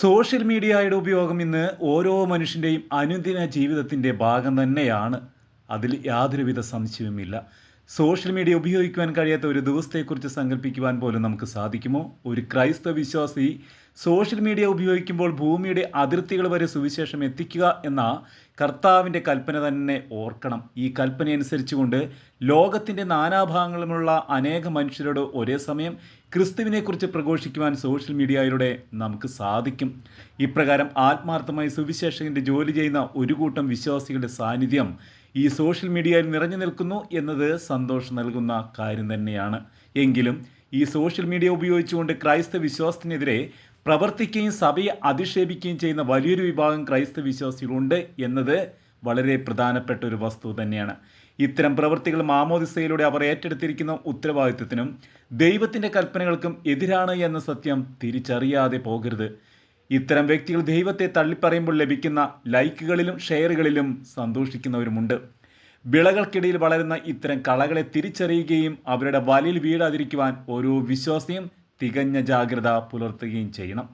Social മീഡിയയുടെ ഉപയോഗം ഇന്ന് ഓരോ മനുഷ്യന്റെയും അനുദിന ജീവിതത്തിന്റെ ഭാഗം തന്നെയാണ്. അതിൽ യാതൊരുവിധ സംശയവുമില്ല. സോഷ്യൽ മീഡിയ ഉപയോഗിക്കുവാൻ കഴിയാത്ത ഒരു ദിവസത്തെക്കുറിച്ച് സങ്കല്പിക്കുവാൻ പോലും നമുക്ക് സാധിക്കുമോ? ഒരു ക്രൈസ്തവ വിശ്വാസി സോഷ്യൽ മീഡിയ ഉപയോഗിക്കുമ്പോൾ ഭൂമിയുടെ അതിർത്തികൾ വരെ സുവിശേഷം എത്തിക്കുക എന്ന കർത്താവിന്റെ കൽപ്പന തന്നെ ഓർക്കണം. ഈ കൽപ്പന അനുസരിച്ചുകൊണ്ട് ലോകത്തിന്റെ നാനാഭാഗങ്ങളിലുമുള്ള അനേക മനുഷ്യരോട് ഒരേ സമയം ക്രിസ്തുവിനെക്കുറിച്ച് പ്രഘോഷിക്കുവാൻ സോഷ്യൽ മീഡിയയിലൂടെ നമുക്ക് സാധിക്കും. ഇപ്രകാരം ആത്മാർത്ഥമായി സുവിശേഷകന്റെ ജോലി ചെയ്യുന്ന ഒരു കൂട്ടം വിശ്വാസികളുടെ സാന്നിധ്യം ഈ സോഷ്യൽ മീഡിയയിൽ നിറഞ്ഞു നിൽക്കുന്നു എന്നത് സന്തോഷം നൽകുന്ന കാര്യം തന്നെയാണ്. എങ്കിലും ഈ സോഷ്യൽ മീഡിയ ഉപയോഗിച്ചുകൊണ്ട് ക്രൈസ്തവ വിശ്വാസത്തിനെതിരെ പ്രവർത്തിക്കുകയും സഭയെ അധിക്ഷേപിക്കുകയും ചെയ്യുന്ന വലിയൊരു വിഭാഗം ക്രൈസ്തവ വിശ്വാസികളുണ്ട് എന്നത് വളരെ പ്രധാനപ്പെട്ട ഒരു വസ്തു തന്നെയാണ്. ഇത്തരം പ്രവൃത്തികൾ മാമോദിസയിലൂടെ അവർ ഏറ്റെടുത്തിരിക്കുന്ന ഉത്തരവാദിത്വത്തിനും ദൈവത്തിന്റെ കൽപ്പനകൾക്കും എതിരാണ് എന്ന സത്യം തിരിച്ചറിയാതെ പോകരുത്. ഇത്തരം വ്യക്തികൾ ദൈവത്തെ തള്ളിപ്പറയുമ്പോൾ ലഭിക്കുന്ന ലൈക്കുകളിലും ഷെയറുകളിലും സന്തോഷിക്കുന്നവരുമുണ്ട്. വിളകൾക്കിടയിൽ വളരുന്ന ഇത്തരം കളകളെ തിരിച്ചറിയുകയും അവരുടെ വലയിൽ വീഴാതിരിക്കുവാൻ ഓരോ വിശ്വാസിയും തികഞ്ഞ ജാഗ്രത പുലർത്തുകയും ചെയ്യണം.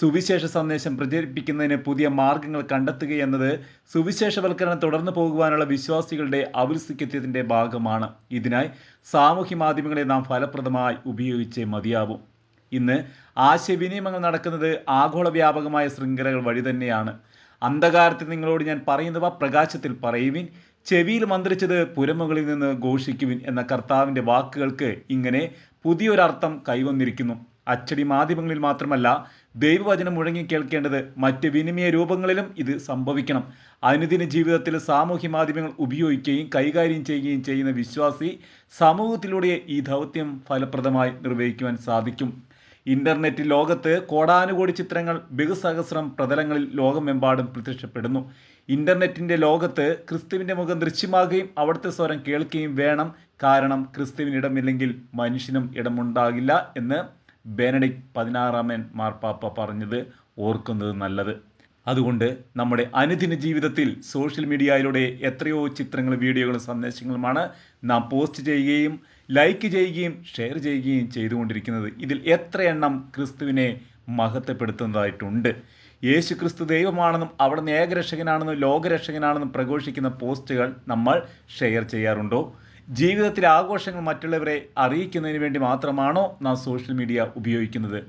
സുവിശേഷ സന്ദേശം പ്രചരിപ്പിക്കുന്നതിന് പുതിയ മാർഗങ്ങൾ കണ്ടെത്തുക എന്നത് സുവിശേഷവൽക്കരണം തുടർന്നു പോകുവാനുള്ള വിശ്വാസികളുടെ ഔത്സുക്യത്തിന്റെ ഭാഗമാണ്. ഇതിനായി സാമൂഹ്യ മാധ്യമങ്ങളെ നാം ഫലപ്രദമായി ഉപയോഗിച്ചേ മതിയാവും. ഇന്ന് ആശയവിനിമയങ്ങൾ നടക്കുന്നത് ആഗോള വ്യാപകമായ ശൃംഖലകൾ വഴി തന്നെയാണ്. അന്ധകാരത്തിൽ നിങ്ങളോട് ഞാൻ പറയുന്നവ പ്രകാശത്തിൽ പറയുവിൻ ചെവിയിൽ മന്ത്രിച്ചത് പുരമുകളിൽ നിന്ന് ഘോഷിക്കുവിൻ എന്ന കർത്താവിന്റെ വാക്കുകൾക്ക് ഇങ്ങനെ പുതിയൊരർത്ഥം കൈവന്നിരിക്കുന്നു. അച്ചടി മാധ്യമങ്ങളിൽ മാത്രമല്ല ദൈവവചനം മുഴങ്ങി കേൾക്കേണ്ടത് മറ്റ് വിനിമയ രൂപങ്ങളിലും ഇത് സംഭവിക്കണം. അനുദിന ജീവിതത്തിൽ സാമൂഹ്യ മാധ്യമങ്ങൾ ഉപയോഗിക്കുകയും കൈകാര്യം ചെയ്യുകയും ചെയ്യുന്ന വിശ്വാസി സമൂഹത്തിലൂടെ ഈ ദൗത്യം ഫലപ്രദമായി നിർവഹിക്കുവാൻ സാധിക്കും. ഇന്റർനെറ്റ് ലോകത്ത് കോടാനുകോടി ചിത്രങ്ങൾ ബഹുസഹസ്രം പ്രതലങ്ങളിൽ ലോകമെമ്പാടും പ്രത്യക്ഷപ്പെടുന്നു. ഇന്റർനെറ്റിന്റെ ലോകത്ത് ക്രിസ്തുവിന്റെ മുഖം ദൃശ്യമാകുകയും അവിടുത്തെ സ്വരം കേൾക്കുകയും വേണം. കാരണം ക്രിസ്തുവിന് ഇടമില്ലെങ്കിൽ മനുഷ്യനും ഇടമുണ്ടാകില്ല എന്ന് ബെനഡിക് പതിനാറാമൻ മാർപ്പാപ്പ പറഞ്ഞത് ഓർക്കുന്നത് നല്ലത്. അതുകൊണ്ട് നമ്മുടെ അനുദിന ജീവിതത്തിൽ സോഷ്യൽ മീഡിയയിലൂടെ എത്രയോ ചിത്രങ്ങളും വീഡിയോകളും സന്ദേശങ്ങളുമാണ് നാം പോസ്റ്റ് ചെയ്യുകയും ലൈക്ക് ചെയ്യുകയും ഷെയർ ചെയ്യുകയും ചെയ്തുകൊണ്ടിരിക്കുന്നത്. ഇതിൽ എത്ര എണ്ണം ക്രിസ്തുവിനെ മഹത്വപ്പെടുത്തുന്നതായിട്ടുണ്ട്. യേശു ക്രിസ്തു ദൈവമാണെന്നും അവിടുന്ന് ഏകരക്ഷകനാണെന്നും ലോകരക്ഷകനാണെന്നും പ്രഘോഷിക്കുന്ന പോസ്റ്റുകൾ നമ്മൾ ഷെയർ ചെയ്യാറുണ്ടോ? ജീവിതത്തിലെ ആഘോഷങ്ങൾ മറ്റുള്ളവരെ അറിയിക്കുന്നതിന് വേണ്ടി മാത്രമാണോ നാം സോഷ്യൽ മീഡിയ ഉപയോഗിക്കുന്നത്?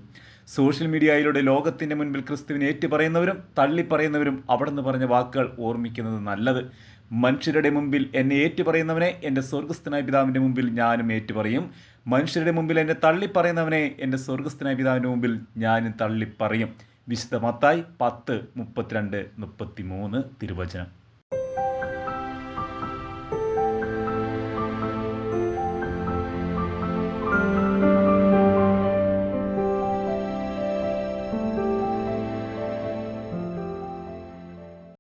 സോഷ്യൽ മീഡിയയിലൂടെ ലോകത്തിന്റെ മുൻപിൽ ക്രിസ്തുവിനെ ഏറ്റുപറയുന്നവരും തള്ളിപ്പറയുന്നവരും അവിടെ നിന്ന് പറഞ്ഞ വാക്കുകൾ ഓർമ്മിക്കുന്നത് നല്ലത്. മനുഷ്യരുടെ മുമ്പിൽ എന്നെ ഏറ്റുപറയുന്നവനെ എന്റെ സ്വർഗസ്ഥനായ പിതാവിന്റെ മുമ്പിൽ ഞാനും ഏറ്റുപറയും. മനുഷ്യരുടെ മുമ്പിൽ എന്നെ തള്ളിപ്പറയുന്നവനെ എന്റെ സ്വർഗസ്ഥനായ പിതാവിന്റെ മുമ്പിൽ ഞാനും തള്ളിപ്പറയും. വിശുദ്ധ മത്തായി പത്ത് മുപ്പത്തിരണ്ട് മുപ്പത്തി മൂന്ന് തിരുവചനം.